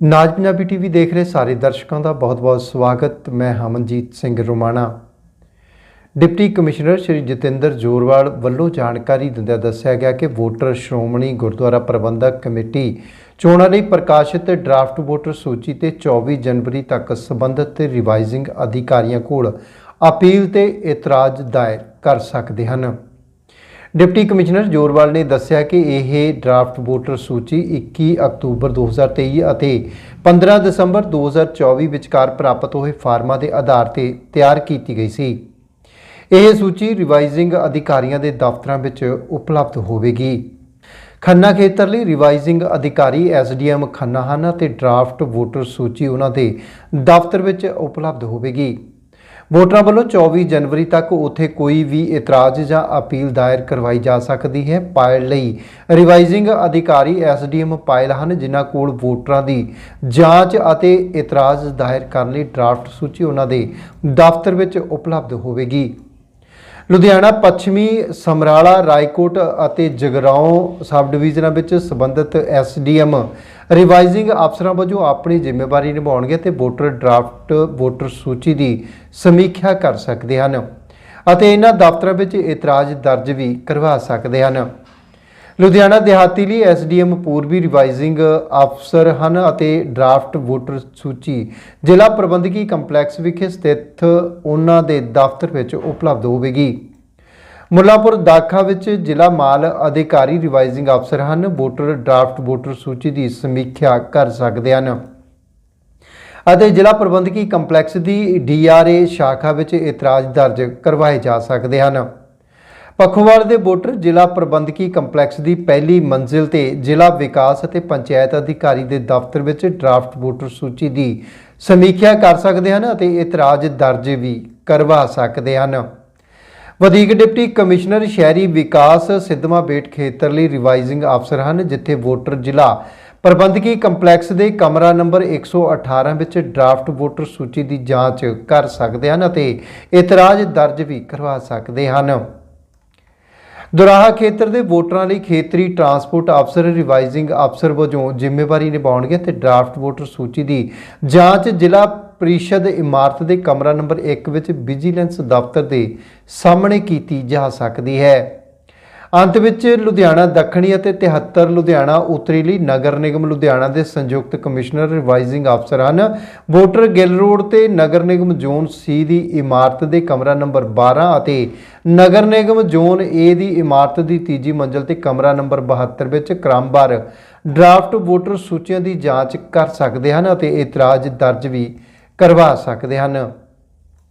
ਨਾਜ Punjabi TV ਦੇਖ ਰਹੇ ਸਾਰੇ ਦਰਸ਼ਕਾਂ ਦਾ ਬਹੁਤ-ਬਹੁਤ ਸਵਾਗਤ। ਮੈਂ ਹਮਨਜੀਤ ਸਿੰਘ ਰੋਮਾਣਾ। ਡਿਪਟੀ ਕਮਿਸ਼ਨਰ ਸ਼੍ਰੀ ਜਤਿੰਦਰ ਜੋਰਵਾਲ ਵੱਲੋਂ ਜਾਣਕਾਰੀ ਦਿੰਦਿਆਂ ਦੱਸਿਆ ਗਿਆ ਕਿ ਵੋਟਰ ਸ਼੍ਰੋਮਣੀ ਗੁਰਦੁਆਰਾ ਪ੍ਰਬੰਧਕ ਕਮੇਟੀ ਚੋਣਾਂ ਲਈ ਪ੍ਰਕਾਸ਼ਿਤ ਡਰਾਫਟ ਵੋਟਰ ਸੂਚੀ ਤੇ 24 ਜਨਵਰੀ ਤੱਕ ਸੰਬੰਧਿਤ ਰਿਵਾਈਜ਼ਿੰਗ ਅਧਿਕਾਰੀਆਂ ਕੋਲ ਅਪੀਲ ਤੇ ਇਤਰਾਜ਼ ਦਾਇਰ ਕਰ ਸਕਦੇ ਹਨ। ਡਿਪਟੀ ਕਮਿਸ਼ਨਰ ਜੋਰਵਾਲ ਨੇ ਦੱਸਿਆ ਕਿ ਇਹ ਡਰਾਫਟ ਵੋਟਰ ਸੂਚੀ 21 ਅਕਤੂਬਰ 2023 ਅਤੇ 15 ਦਸੰਬਰ 2024 ਵਿਚਕਾਰ ਪ੍ਰਾਪਤ ਹੋਏ ਫਾਰਮਾਂ ਦੇ ਆਧਾਰ ਤੇ ਤਿਆਰ ਕੀਤੀ ਗਈ ਸੀ। ਇਹ ਸੂਚੀ ਰਿਵਾਈਜ਼ਿੰਗ ਅਧਿਕਾਰੀਆਂ ਦੇ ਦਫ਼ਤਰਾਂ ਵਿੱਚ ਉਪਲਬਧ ਹੋਵੇਗੀ। ਖੰਨਾ ਖੇਤਰ ਲਈ ਰਿਵਾਈਜ਼ਿੰਗ ਅਧਿਕਾਰੀ ਐਸਡੀਐਮ ਖੰਨਾ ਹਨ ਅਤੇ ਡਰਾਫਟ ਵੋਟਰ ਸੂਚੀ ਉਹਨਾਂ ਦੇ ਦਫ਼ਤਰ ਵਿੱਚ ਉਪਲਬਧ ਹੋਵੇਗੀ। ਵੋਟਰਾਂ ਵੱਲੋਂ 24 ਜਨਵਰੀ ਤੱਕ ਉੱਥੇ ਕੋਈ ਵੀ ਇਤਰਾਜ਼ ਜਾਂ ਅਪੀਲ ਦਾਇਰ ਕਰਵਾਈ ਜਾ ਸਕਦੀ ਹੈ। ਪਾਇਲ ਲਈ ਰਿਵਾਈਜ਼ਿੰਗ ਅਧਿਕਾਰੀ ਐਸਡੀਐਮ ਪਾਇਲ ਹਨ, ਜਿਨ੍ਹਾਂ ਕੋਲ ਵੋਟਰਾਂ ਦੀ ਜਾਂਚ ਅਤੇ ਇਤਰਾਜ਼ ਦਾਇਰ ਕਰਨ ਲਈ ਡਰਾਫਟ ਸੂਚੀ ਉਹਨਾਂ ਦੇ ਦਫ਼ਤਰ ਵਿੱਚ ਉਪਲਬਧ ਹੋਵੇਗੀ। ਲੁਧਿਆਣਾ ਪੱਛਮੀ ਸਮਰਾਲਾ ਰਾਏਕੋਟ ਅਤੇ ਜਗਰਾਉਂ ਸਬ ਡਿਵੀਜ਼ਨਾਂ ਵਿੱਚ ਸਬੰਧਤ ਐਸਡੀਐਮ ਰਿਵਾਈਜ਼ਿੰਗ ਅਫਸਰਾਂ ਵਜੋਂ ਆਪਣੀ ਜ਼ਿੰਮੇਵਾਰੀ ਨਿਭਾਉਣਗੇ ਤੇ ਵੋਟਰ ਡਰਾਫਟ ਵੋਟਰ ਸੂਚੀ ਦੀ ਸਮੀਖਿਆ ਕਰ ਸਕਦੇ ਹਨ ਅਤੇ ਇਹਨਾਂ ਦਫ਼ਤਰਾਂ ਵਿੱਚ ਇਤਰਾਜ਼ ਦਰਜ ਵੀ ਕਰਵਾ ਸਕਦੇ ਹਨ। ਲੁਧਿਆਣਾ ਦਿਹਾਤੀ ਲਈ ਐਸਡੀਐਮ ਪੂਰਬੀ ਰਿਵਾਈਜ਼ਿੰਗ ਅਫਸਰ ਹਨ ਅਤੇ ਡਰਾਫਟ ਵੋਟਰ ਸੂਚੀ ਜ਼ਿਲ੍ਹਾ ਪ੍ਰਬੰਧਕੀ ਕੰਪਲੈਕਸ ਵਿਖੇ ਸਥਿਤ ਉਹਨਾਂ ਦੇ ਦਫ਼ਤਰ ਵਿੱਚ ਉਪਲਬਧ ਹੋਵੇਗੀ। ਮੁੱਲਾਪੁਰ ਦਾਖਾ ਵਿੱਚ ਜ਼ਿਲ੍ਹਾ ਮਾਲ ਅਧਿਕਾਰੀ ਰਿਵਾਈਜ਼ਿੰਗ ਅਫਸਰ ਹਨ। ਵੋਟਰ ਡਰਾਫਟ ਵੋਟਰ ਸੂਚੀ ਦੀ ਸਮੀਖਿਆ ਕਰ ਸਕਦੇ ਹਨ। ਅਤੇ ਜ਼ਿਲ੍ਹਾ ਪ੍ਰਬੰਧਕੀ ਕੰਪਲੈਕਸ ਦੀ ਡੀਆਰਏ ਸ਼ਾਖਾ ਵਿੱਚ ਇਤਰਾਜ਼ ਦਰਜ ਕਰਵਾਏ ਜਾ ਸਕਦੇ ਹਨ। ਪਖੋਵਾਲ ਦੇ ਵੋਟਰ ਜ਼ਿਲ੍ਹਾ ਪ੍ਰਬੰਧਕੀ ਕੰਪਲੈਕਸ ਦੀ ਪਹਿਲੀ ਮੰਜ਼ਿਲ ਤੇ ਜ਼ਿਲ੍ਹਾ ਵਿਕਾਸ ਅਤੇ ਪੰਚਾਇਤ ਅਧਿਕਾਰੀ ਦੇ ਦਫ਼ਤਰ ਵਿੱਚ ਡਰਾਫਟ ਵੋਟਰ ਸੂਚੀ ਦੀ ਸਮੀਖਿਆ ਕਰ ਸਕਦੇ ਹਨ ਅਤੇ ਇਤਰਾਜ਼ ਦਰਜ ਵੀ ਕਰਵਾ ਸਕਦੇ ਹਨ। ਵਧੀਕ ਡਿਪਟੀ ਕਮਿਸ਼ਨਰ ਸ਼ਹਿਰੀ ਵਿਕਾਸ ਸਿੱਧਵਾਂ ਬੇਟ ਖੇਤਰ ਲਈ ਰਿਵਾਈਜ਼ਿੰਗ ਅਫਸਰ ਹਨ, ਜਿੱਥੇ ਵੋਟਰ ਜ਼ਿਲ੍ਹਾ ਪ੍ਰਬੰਧਕੀ ਕੰਪਲੈਕਸ ਦੇ ਕਮਰਾ ਨੰਬਰ 118 ਵਿੱਚ ਡਰਾਫਟ ਵੋਟਰ ਸੂਚੀ ਦੀ ਜਾਂਚ ਕਰ ਸਕਦੇ ਹਨ ਅਤੇ ਇਤਰਾਜ਼ ਦਰਜ ਵੀ ਕਰਵਾ ਸਕਦੇ ਹਨ। ਦੁਰਾਹਾ ਖੇਤਰ ਦੇ ਵੋਟਰਾਂ ਲਈ ਖੇਤਰੀ ਟਰਾਂਸਪੋਰਟ ਅਫਸਰ ਰਿਵਾਈਜ਼ਿੰਗ ਅਫਸਰ ਵਜੋਂ ਜ਼ਿੰਮੇਵਾਰੀ ਨਿਭਾਉਣਗੇ ਤੇ ਡਰਾਫਟ ਵੋਟਰ ਸੂਚੀ ਦੀ ਜਾਂਚ ਜ਼ਿਲ੍ਹਾ ਪ੍ਰੀਸ਼ਦ ਇਮਾਰਤ ਦੇ ਕਮਰਾ ਨੰਬਰ 1 ਵਿੱਚ ਵਿਜੀਲੈਂਸ ਦਫ਼ਤਰ ਦੇ ਸਾਹਮਣੇ ਕੀਤੀ ਜਾ ਸਕਦੀ ਹੈ। ਅੰਤ ਵਿੱਚ ਲੁਧਿਆਣਾ ਦੱਖਣੀ ਅਤੇ 73 ਲੁਧਿਆਣਾ ਉੱਤਰੀ ਲਈ ਨਗਰ ਨਿਗਮ ਲੁਧਿਆਣਾ ਦੇ ਸੰਯੁਕਤ ਕਮਿਸ਼ਨਰ ਰਿਵਾਈਜ਼ਿੰਗ ਅਫਸਰ ਹਨ। ਵੋਟਰ ਗਿੱਲ ਰੋਡ ਤੇ ਨਗਰ ਨਿਗਮ ਜ਼ੋਨ ਸੀ ਦੀ ਇਮਾਰਤ ਦੇ ਕਮਰਾ ਨੰਬਰ 12 ਅਤੇ ਨਗਰ ਨਿਗਮ ਜ਼ੋਨ ਏ ਦੀ ਇਮਾਰਤ ਦੀ ਤੀਜੀ ਮੰਜ਼ਲ ਤੇ ਕਮਰਾ ਨੰਬਰ 72 ਵਿੱਚ ਕ੍ਰਮਵਾਰ ਡਰਾਫਟ ਵੋਟਰ ਸੂਚੀਆਂ ਦੀ ਜਾਂਚ ਕਰ ਸਕਦੇ ਹਨ ਅਤੇ ਇਤਰਾਜ਼ ਦਰਜ ਵੀ ਕਰਵਾ ਸਕਦੇ ਹਨ।